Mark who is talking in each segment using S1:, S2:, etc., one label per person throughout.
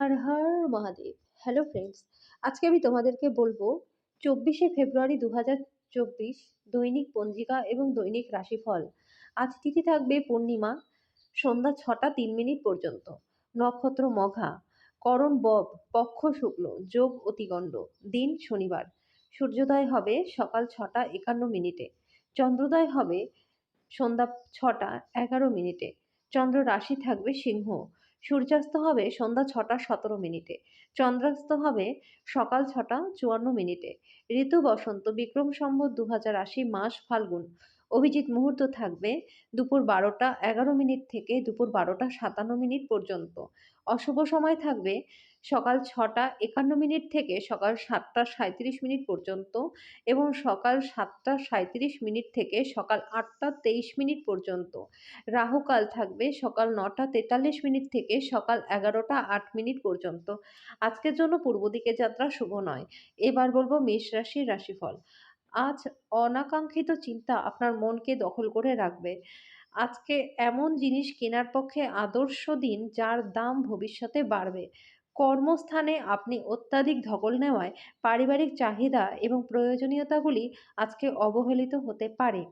S1: হর Har Mahadev. Hello friends আজকে আমি তোমাদেরকে বলব, চব্বিশে ফেব্রুয়ারি দু চব্বিশ দৈনিক পঞ্জিকা এবং দৈনিক রাশিফল। আজ তিথি থাকবে পূর্ণিমা, সন্ধ্যা ছটা তিন মিনিট পর্যন্ত। নক্ষত্র মঘা, করণ বব, পক্ষ শুক্ল, যোগ অতিগণ্ড, দিন শনিবার। সূর্যোদয় হবে সকাল ছটা একান্ন মিনিটে। চন্দ্রোদয় হবে সন্ধ্যা ছটা এগারো মিনিটে। চন্দ্র রাশি থাকবে সিংহ। সূর্যাস্ত হবে সন্ধ্যা ছটা সতেরো মিনিটে, চন্দ্রাস্ত হবে সকাল ছটা চুয়ান্ন মিনিটে। ঋতু বসন্ত, বিক্রম সম্বত দু হাজার আশি মাস ফাল্গুন। অভিজিৎ মুহূর্ত থাকবে দুপুর বারোটা এগারো মিনিট থেকে দুপুর বারোটা সাতান্ন মিনিট পর্যন্ত। অশুভ সময় থাকবে সকাল ছটা একান্ন মিনিট থেকে সকাল সাতটা সাঁত্রিশ মিনিট পর্যন্ত এবং সকাল সাতটা সাঁত্রিশ মিনিট থেকে সকাল আটটা তেইশ মিনিট পর্যন্ত। রাহুকাল থাকবে সকাল নটা তেতাল্লিশ মিনিট থেকে সকাল এগারোটা আট মিনিট পর্যন্ত। আজকের জন্য পূর্ব দিকে যাত্রা শুভ নয়। এবার বলব মেষ রাশির রাশিফল। আজ অনাকাঙ্ক্ষিত চিন্তা আপনার মনকে দখল করে রাখবে। আজকে এমন জিনিস কেনার পক্ষে আদর্শ দিন যার দাম ভবিষ্যতে বাড়বে। কর্মস্থানে আপনি অত্যাধিক ধকল নেওয়ায় পারিবারিক চাহিদা এবং প্রয়োজনীয়তাগুলি আজকে অবহেলিত হতে পারে।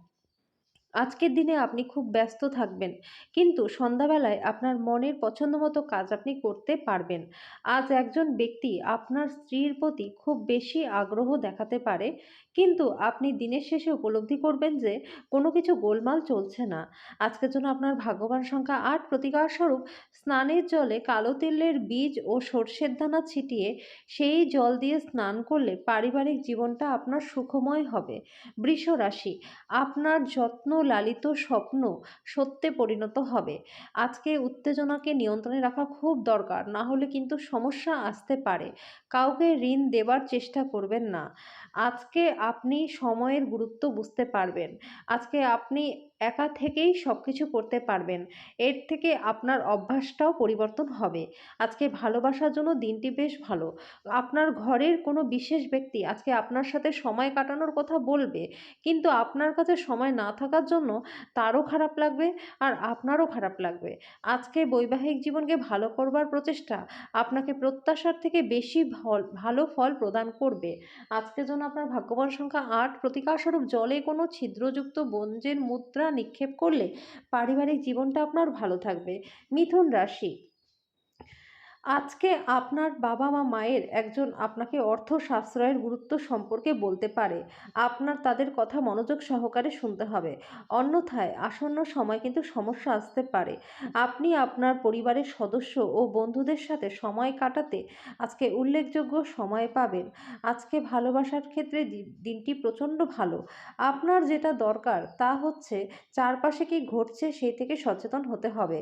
S1: আজকের দিনে আপনি খুব ব্যস্ত থাকবেন, কিন্তু সন্ধ্যাবেলায় আপনার মনের পছন্দ মতো কাজ আপনি করতে পারবেন। আজ একজন ব্যক্তি আপনার স্ত্রীর প্রতি খুব বেশি আগ্রহ দেখাতে পারে কিন্তু আপনি দিনের শেষে উপলব্ধি করবেন যে কোনো কিছু গোলমাল চলছে না। আজকের জন্য আপনার ভাগ্যবান সংখ্যা আট। প্রতিকার স্বরূপ স্নানের জলে কালো তেলের বীজ ও সর্ষের দানা ছিটিয়ে সেই জল দিয়ে স্নান করলে পারিবারিক জীবনটা আপনার সুখময় হবে। বৃষ রাশি, আপনার যত্ন লালিত স্বপ্ন সত্যে পরিণত হবে। আজকে উত্তেজনাকে নিয়ন্ত্রণে রাখা খুব দরকার, না হলে কিন্তু সমস্যা আসতে পারে। কাউকে ঋণ দেবার চেষ্টা করবেন না। আজকে আপনি সময়ের গুরুত্ব বুঝতে পারবেন। আজকে আপনি একা থেকেই সব কিছু করতে পারবেন। এর থেকে আপনার অভ্যাসটাও পরিবর্তন হবে। আজকে ভালোবাসার জন্য দিনটি বেশ ভালো। আপনার ঘরের কোনো বিশেষ ব্যক্তি আজকে আপনার সাথে সময় কাটানোর কথা বলবে, কিন্তু আপনার কাছে সময় না থাকার জন্য তারও খারাপ লাগবে আর আপনারও খারাপ লাগবে। আজকে বৈবাহিক জীবনকে ভালো করবার প্রচেষ্টা আপনাকে প্রত্যাশার থেকে বেশি ভালো ফল প্রদান করবে। আজকের জন্য আপনার ভাগ্যবান সংখ্যা আট। প্রতিকারস্বরূপ জলে কোনো ছিদ্রযুক্ত বঞ্জের মুদ্রা নিক্ষেপ করলে পারিবারিক জীবনটা আপনার ভালো থাকবে। মিথুন রাশি আজকে আপনার বাবা বা মায়ের একজন আপনাকে অর্থ সাশ্রয়ের গুরুত্ব সম্পর্কে বলতে পারে। আপনার তাদের কথা মনোযোগ সহকারে শুনতে হবে। অন্যথায় আসন্ন সময় কিন্তু সমস্যা আসতে পারে। আপনি আপনার পরিবারের সদস্য ও বন্ধুদের সাথে সময় কাটাতে আজকে উল্লেখযোগ্য সময় পাবেন। আজকে ভালোবাসার ক্ষেত্রে দিনটি প্রচণ্ড ভালো। আপনার যেটা দরকার তা হচ্ছে চারপাশে কি ঘটছে সেই থেকে সচেতন হতে হবে।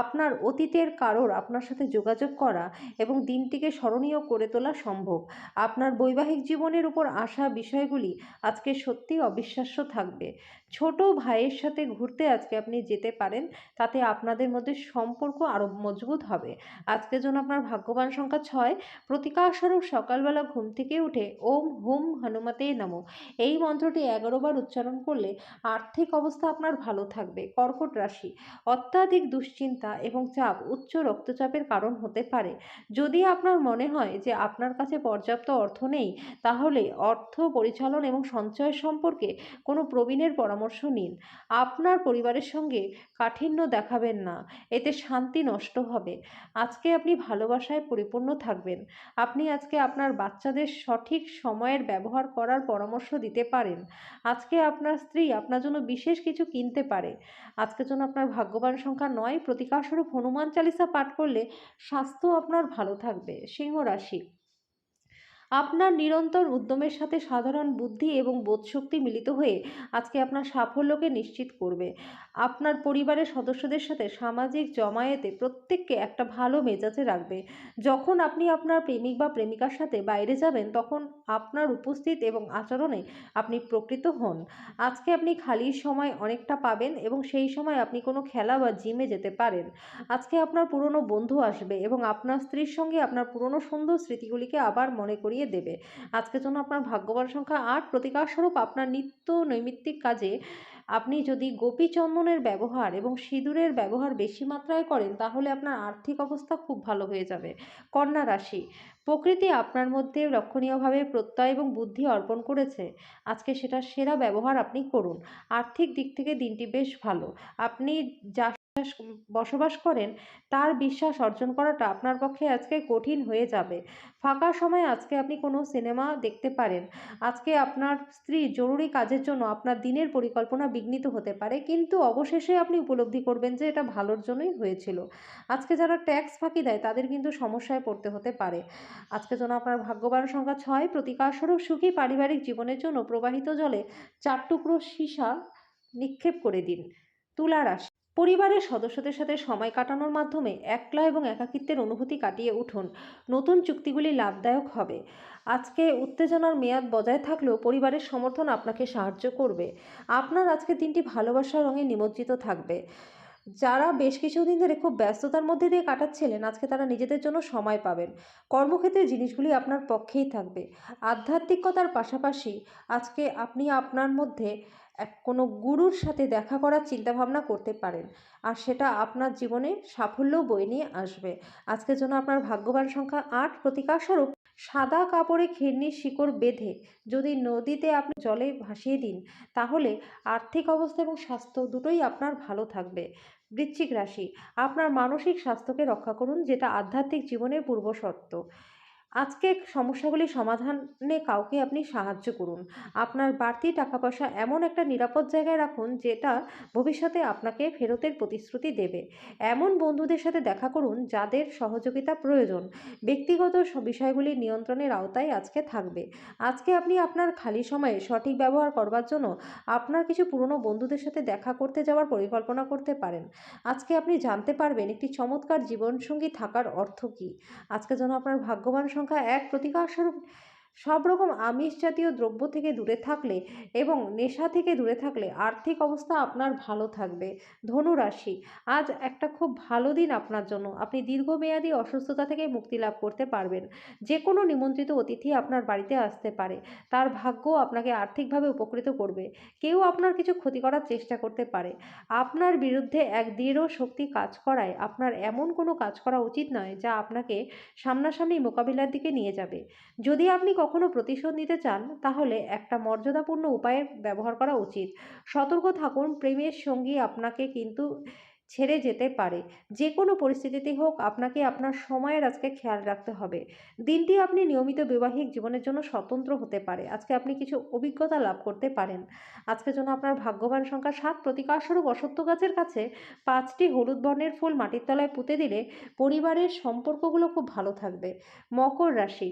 S1: আপনার অতীতের কারোর আপনার সাথে যোগাযোগ করা এবং দিনটিকে স্মরণীয় করে তোলা সম্ভব। আপনার বৈবাহিক জীবনের উপর আসা বিষয়গুলি আজকে সত্যি অবিশ্বাস্য থাকবে। ছোট ভাইয়ের সাথে ঘুরতে আজকে আপনি যেতে পারেন, তাতে আপনাদের মধ্যে সম্পর্ক আরও মজবুত হবে। আজকে জন্য আপনার ভাগ্যবান সংখ্যা ছয় প্রতিকারস্বরূপ সকালবেলা ঘুম থেকে উঠে ওম হুম হনুমতে নমো। এই মন্ত্রটি এগারোবার উচ্চারণ করলে আর্থিক অবস্থা আপনার ভালো থাকবে। কর্কট রাশি, অত্যাধিক দুশ্চিন্তা এবং চাপ, উচ্চ রক্তচাপের কারণ হতে পারে। যদি আপনার মনে হয় যে আপনার কাছে পর্যাপ্ত অর্থ নেই, তাহলে অর্থ পরিচালন এবং সঞ্চয় সম্পর্কে কোনো প্রবীণের পরামর্শ নিন। আপনার পরিবারের সঙ্গে কাঠিন্য দেখাবেন না, এতে শান্তি নষ্ট হবে। আজকে আপনি ভালোবাসায় পরিপূর্ণ থাকবেন। আপনি আজকে আপনার বাচ্চাদের সঠিক সময়ের ব্যবহার করার পরামর্শ দিতে পারেন। আজকে আপনার স্ত্রী আপনার জন্য বিশেষ কিছু কিনতে পারে। আজকের জন্য আপনার ভাগ্যবান সংখ্যা নয় প্রতিকারস্বরূপ হনুমান চালিসা পাঠ করলে স্বাস্থ্য আপনার ভালো থাকবে সিংহ রাশি। আপনার নিরন্তর উদ্যমের সাথে সাধারণ বুদ্ধি এবং বোধশক্তি মিলিত হয়ে আজকে আপনার সাফল্যকে নিশ্চিত করবে। আপনার পরিবারের সদস্যদের সাথে সামাজিক জমায়েতে প্রত্যেককে একটা ভালো মেজাজে রাখবে। যখন আপনি আপনার প্রেমিক বা প্রেমিকার সাথে বাইরে যাবেন, তখন আপনার উপস্থিত এবং আচরণে আপনি প্রকৃত হন। আজকে আপনি খালি সময় অনেকটা পাবেন এবং সেই সময় আপনি কোনো খেলা বা জিমে যেতে পারেন। আজকে আপনার পুরনো বন্ধু আসবে এবং আপনার স্ত্রীর সঙ্গে আপনার পুরনো সুন্দর স্মৃতিগুলিকে আবার মনে করিয়ে করিয়ে দেবে। আজকের জন্য আপনার ভাগ্যবান সংখ্যা আট। প্রতিকারস্বরূপ আপনার নিত্য নৈমিত্তিক কাজে আপনি যদি গোপী চন্দনের ব্যবহার এবং সিঁদুরের ব্যবহার বেশি মাত্রায় করেন, তাহলে আপনার আর্থিক অবস্থা খুব ভালো হয়ে যাবে। কন্যা রাশি, প্রকৃতি আপনার মধ্যে লক্ষণীয়ভাবে প্রত্যয় এবং বুদ্ধি অর্পণ করেছে। আজকে সেটা সেরা ব্যবহার আপনি করুন। আর্থিক দিক থেকে দিনটি বেশ ভালো। আপনি যা বসবাস করেন, তার বিশ্বাস অর্জন করাটা আপনার পক্ষে আজকে কঠিন হয়ে যাবে। ফাঁকা সময়ে আজকে আপনি কোনো সিনেমা দেখতে পারেন। আজকে আপনার স্ত্রী জরুরি কাজের জন্য আপনার দিনের পরিকল্পনা বিঘ্নিত হতে পারে, কিন্তু অবশেষে আপনি উপলব্ধি করবেন যে এটা ভালোর জন্যই হয়েছিল। আজকে যারা ট্যাক্স ফাঁকি দেয়, তাদের কিন্তু সমস্যায় পড়তে হতে পারে। আজকে যেন আপনার ভাগ্যবান সংখ্যা ছয়, প্রতিকারস্বরূপ সুখী পারিবারিক জীবনের জন্য প্রবাহিত জলে চার টুকরো সীসা নিক্ষেপ করে দিন। তুলা রাশি পরিবারের সদস্যদের সাথে সময় কাটানোর মাধ্যমে একলা এবং একাকিত্বের অনুভূতি কাটিয়ে উঠুন। নতুন চুক্তিগুলি লাভদায়ক হবে। আজকে উত্তেজনার মেয়াদ বজায় থাকলেও পরিবারের সমর্থন আপনাকে সাহায্য করবে। আপনার আজকে দিনটি ভালোবাসার রঙে নিমজ্জিত থাকবে। যারা বেশ কিছুদিন ধরে খুব ব্যস্ততার মধ্যে দিয়ে কাটাচ্ছিলেন, আজকে তারা নিজেদের জন্য সময় পাবেন। কর্মক্ষেত্রে জিনিসগুলি আপনার পক্ষেই থাকবে। আধ্যাত্মিকতার পাশাপাশি আজকে আপনি আপনার মধ্যে এক, কোনো গুরুর সাথে দেখা করার চিন্তাভাবনা করতে পারেন। আর সেটা আপনার জীবনে সাফল্য বয়ে নিয়ে আসবে। আজকের জন্য আপনার ভাগ্যবান সংখ্যা আট প্রতিকারস্বরূপ সাদা কাপড়ে ঘিরনির শিকড় বেঁধে যদি নদীতে আপনি জলে ভাসিয়ে দিন, তাহলে আর্থিক অবস্থা এবং স্বাস্থ্য দুটোই আপনার ভালো থাকবে। বৃশ্চিক রাশি, আপনার মানসিক স্বাস্থ্যকে রক্ষা করুন, যেটা আধ্যাত্মিক জীবনের পূর্বশর্ত। আজকে সমস্যাগুলি সমাধানে কাউকে আপনি সাহায্য করুন। আপনার বাড়তি টাকা পয়সা এমন একটা নিরাপদ জায়গায় রাখুন, যেটা ভবিষ্যতে আপনাকে ফেরতের প্রতিশ্রুতি দেবে। এমন বন্ধুদের সাথে দেখা করুন, যাদের সহযোগিতা প্রয়োজন। ব্যক্তিগত বিষয়গুলি নিয়ন্ত্রণের আওতায় আজকে থাকবে। আজকে আপনি আপনার খালি সময়ে সঠিক ব্যবহার করবার জন্য আপনার কিছু পুরনো বন্ধুদের সাথে দেখা করতে যাওয়ার পরিকল্পনা করতে পারেন। আজকে আপনি জানতে পারবেন একটি চমৎকার জীবনসঙ্গী থাকার অর্থ কী। আজকে যেন আপনার ভাগ্যবান সংখ্যা এক প্রতিকারস্বরূপ সব রকম আমিষ জাতীয় দ্রব্য থেকে দূরে থাকলে এবং নেশা থেকে দূরে থাকলে আর্থিক অবস্থা আপনার ভালো থাকবে। ধনুরাশি, আজ একটা খুব ভালো দিন আপনার জন্য। আপনি দীর্ঘমেয়াদী অসুস্থতা থেকে মুক্তি লাভ করতে পারবেন। যে কোনো নিমন্ত্রিত অতিথি আপনার বাড়িতে আসতে পারে। তার ভাগ্য আপনাকে আর্থিকভাবে উপকৃত করবে। কেউ আপনার কিছু ক্ষতি করার চেষ্টা করতে পারে। আপনার বিরুদ্ধে এক দৃঢ় শক্তি কাজ করায় আপনার এমন কোনো কাজ করা উচিত নয় যা আপনাকে সামনাসামনি মোকাবিলার দিকে নিয়ে যাবে। যদি আপনি কখনো প্রতিশোধ নিতে চান, তাহলে একটা মর্যাদাপূর্ণ উপায়ে ব্যবহার করা উচিত। সতর্ক থাকুন, প্রেমের সঙ্গী আপনাকে কিন্তু ছেড়ে যেতে পারে। যে কোনো পরিস্থিতিতে হোক, আপনাকে আপনার সময়ের আজকে খেয়াল রাখতে হবে। দিনটি আপনি নিয়মিত বৈবাহিক জীবনের জন্য স্বতন্ত্র হতে পারে। আজকে আপনি কিছু অভিজ্ঞতা লাভ করতে পারেন। আজকের জন্য আপনার ভাগ্যবান সংখ্যা সাত প্রতিকারস্বরূপ অসত্য গাছের কাছে পাঁচটি হলুদ বর্ণের ফুল মাটির তলায় পুঁতে দিলে পরিবারের সম্পর্কগুলো খুব ভালো থাকবে। মকর রাশি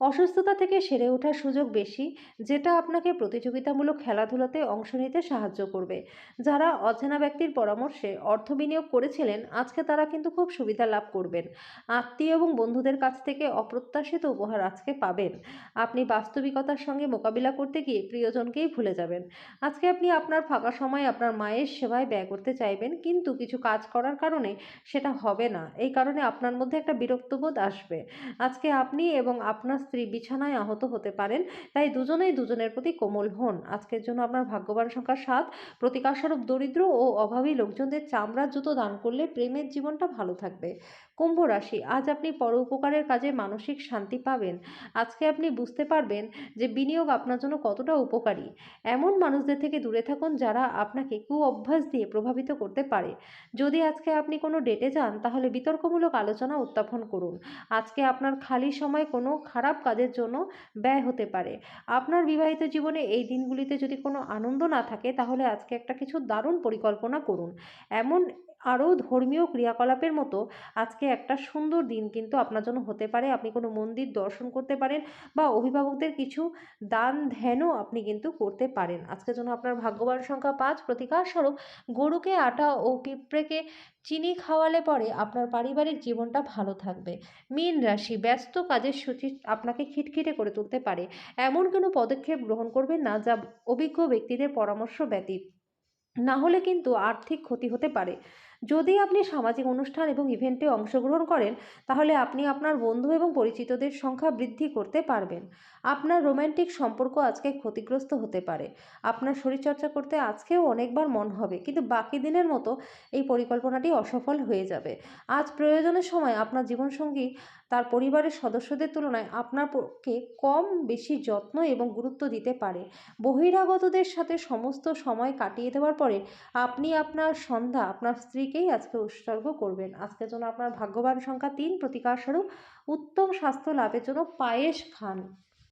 S1: অসুস্থতা থেকে সেরে ওঠার সুযোগ বেশি, যেটা আপনাকে প্রতিযোগিতামূলক খেলাধুলাতে অংশ নিতে সাহায্য করবে। যারা অচেনা ব্যক্তির পরামর্শে অর্থ বিনিয়োগ করেছিলেন, আজকে তারা কিন্তু খুব সুবিধা লাভ করবেন। আত্মীয় এবং বন্ধুদের কাছ থেকে অপ্রত্যাশিত উপহার আজকে পাবেন। আপনি বাস্তবিকতার সঙ্গে মোকাবিলা করতে গিয়ে প্রিয়জনকেই ভুলে যাবেন। আজকে আপনি আপনার ফাঁকা সময় আপনার মায়ের সেবায় ব্যয় করতে চাইবেন, কিন্তু কিছু কাজ করার কারণে সেটা হবে না। এই কারণে আপনার মধ্যে একটা বিরক্তবোধ আসবে। আজকে আপনি এবং আপনার স্ত্রী বিছানায় আহত হতে পারেন, তাই দুজনেই দুজনের প্রতি কোমল হন। আজকের জন্য আপনার ভাগ্যবান সংখ্যা সাত। প্রতিকারস্বরূপ দরিদ্র ও অভাবী লোকজনদের চামড়ার জুতো দান করলে প্রেমের জীবনটা ভালো থাকবে। কুম্ভ রাশি, আজ আপনি পর উপকারের কাজে মানসিক শান্তি পাবেন। আজকে আপনি বুঝতে পারবেন যে বিনিয়োগ আপনার জন্য কতটা উপকারী। এমন মানুষদের থেকে দূরে থাকুন যারা আপনাকে কু অভ্যাস দিয়ে প্রভাবিত করতে পারে। যদি আজকে আপনি কোনো ডেটে যান, তাহলে বিতর্কমূলক আলোচনা উত্থাপন করুন। আজকে আপনার খালি সময় কোনো খারাপ কাজের জন্য ব্যয় হতে পারে। আপনার বিবাহিত জীবনে এই দিনগুলিতে যদি কোনো আনন্দ না থাকে, তাহলে আজকে একটা কিছু দারুণ পরিকল্পনা করুন। এমন আরও ধর্মীয় ক্রিয়াকলাপের মতো আজকে একটা সুন্দর দিন কিন্তু আপনার জন্য হতে পারে। আপনি কোনো মন্দির দর্শন করতে পারেন বা অভিভাবকদের কিছু দান ধ্যানও আপনি কিন্তু করতে পারেন। আজকের জন্য আপনার ভাগ্যবান সংখ্যা পাঁচ। প্রতিকারস্বরূপ গরুকে, আটা ও পিঁপড়েকে চিনি খাওয়ালে পরে আপনার পারিবারিক জীবনটা ভালো থাকবে। মীন রাশি ব্যস্ত কাজের সূচি আপনাকে খিটখিটে করে তুলতে পারে। এমন কোনো পদক্ষেপ গ্রহণ করবেন না যা অভিজ্ঞ ব্যক্তিদের পরামর্শ ব্যতীত। না হলে কিন্তু আর্থিক ক্ষতি হতে পারে। যদি আপনি সামাজিক অনুষ্ঠান এবং ইভেন্টে অংশগ্রহণ করেন, তাহলে আপনি আপনার বন্ধু এবং পরিচিতদের সংখ্যা বৃদ্ধি করতে পারবেন। আপনার রোম্যান্টিক সম্পর্ক আজকে ক্ষতিগ্রস্ত হতে পারে। আপনার শরীরচর্চা করতে আজকেও অনেকবার মন হবে, কিন্তু বাকি দিনের মতো এই পরিকল্পনাটি অসফল হয়ে যাবে। আজ প্রয়োজনের সময় আপনার জীবনসঙ্গী, তার পরিবারের সদস্যদের তুলনায় আপনার পক্ষে কম বেশি যত্ন এবং গুরুত্ব দিতে পারে। বহিরাগতদের সাথে সমস্ত সময় কাটিয়ে দেওয়ার পরে আপনি আপনার সন্ধ্যা, আপনার স্ত্রীকেই আজকে উৎসর্গ করবেন। আজকের জন্য আপনার ভাগ্যবান সংখ্যা তিন প্রতিকার স্বরূপ উত্তম স্বাস্থ্য লাভের জন্য পায়েস খান।